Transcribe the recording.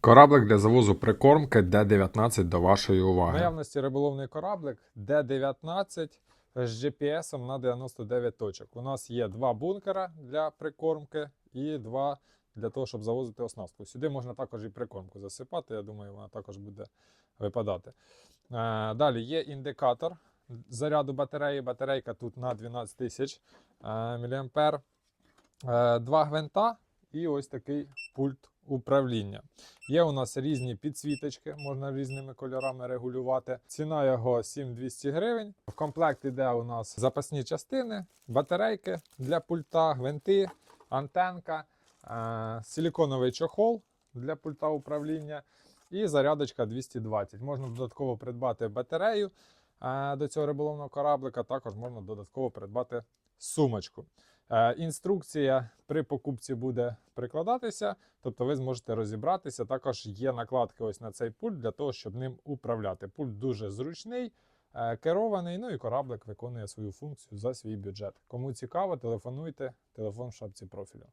Кораблик для завозу прикормки Д-19 до вашої уваги. наявності риболовний кораблик Д-19 з GPS на 99 точок. У нас є два бункера для прикормки і два для того, щоб завозити оснастку. Сюди можна також і прикормку засипати. Я думаю, вона також буде випадати. Е, Далі є індикатор заряду батареї. Батарейка тут на 12 тисяч мА. Е, Два гвинта і ось такий пульт управління. Є у нас різні підсвіточки, можна різними кольорами регулювати. Ціна його 7200 гривень. В комплект іде у нас запасні частини, батарейки для пульта, гвинти, антенка, е, силіконовий чохол для пульта управління і зарядочка 220. Можна додатково придбати батарею е, до цього риболовного кораблика. Також можна додатково придбати сумочку. Е, Інструкція при покупці буде прикладатися, тобто ви зможете розібратися. Також є накладки ось на цей пульт для того, щоб ним управляти. Пульт дуже зручний, е, керований. Ну і кораблик виконує свою функцію за свій бюджет. Кому цікаво, телефонуйте. Телефон в шапці профілю.